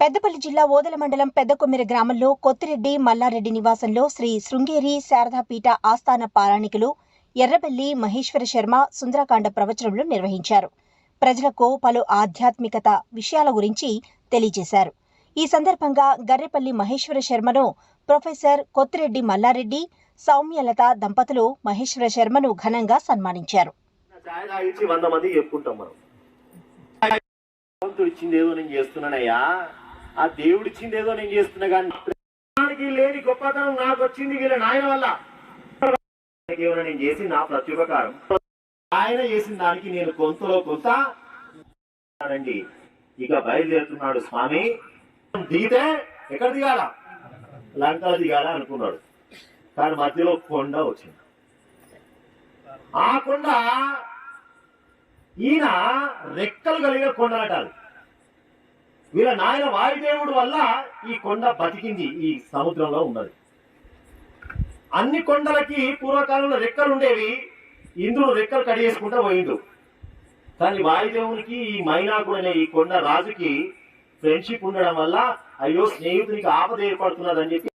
పెద్దపల్లి జిల్లా ఓదెల మండలం పెద్దకొమ్మిరి గ్రామంలో కొత్తిరెడ్డి మల్లారెడ్డి నివాసంలో శ్రీ శృంగేరి శారదాపీఠ ఆస్థాన పారాణికులు ఎర్రబెల్లి మహేశ్వర శర్మ సుందరకాండ ప్రవచనములు నిర్వహించారు. ప్రజలకు పలు ఆధ్యాత్మికత విషయాల గురించి తెలియజేశారు. ఈ సందర్భంగా గర్రెపల్లి మహేశ్వర శర్మను ప్రొఫెసర్ కొత్తిరెడ్డి మల్లారెడ్డి సౌమ్యలత దంపతులు మహేశ్వర శర్మను ఘనంగా సన్మానించారు. ఛాయ్ తాగించి వంద మంది చెప్పుకుంటాం మనం. భగవంతుడు ఇచ్చింది ఏదో నేను చేస్తున్నానయ్యా. ఆ దేవుడు ఇచ్చింది ఏదో నేను చేస్తున్నా కానీ లేని గొప్పతనం నాకు వచ్చింది వీళ్ళ నాయన వల్ల. ఏమైనా నేను చేసి నా ప్రత్యుపకారం. ఆయన చేసిన దానికి నేను కొంతలో కొంత అండి ఇక బయలుదేరుతున్నాడు స్వామి. దిగితే ఎక్కడ దిగాల? లంక దిగాల అనుకున్నాడు. కానీ మధ్యలో కొండ వచ్చింది. ఆ కొండ ఈయన రెక్కలు కలిగిన కొండ అంటారు వీళ్ళ నాయన వాయుదేవుడు వల్ల ఈ కొండ బతికింది ఈ సముద్రంలో ఉన్నది. అన్ని కొండలకి పూర్వకాలంలో రెక్కలు ఉండేవి ఇంద్రుడు రెక్కలు కడిగేసుకుంటా పోయిండు. కానీ వాయుదేవునికి ఈ మైనాకుడు అనే ఈ కొండ రాజుకి ఫ్రెండ్షిప్ ఉండడం వల్ల అయ్యో స్నేహితునికి ఆపద ఏర్పడుతున్నదని చెప్పి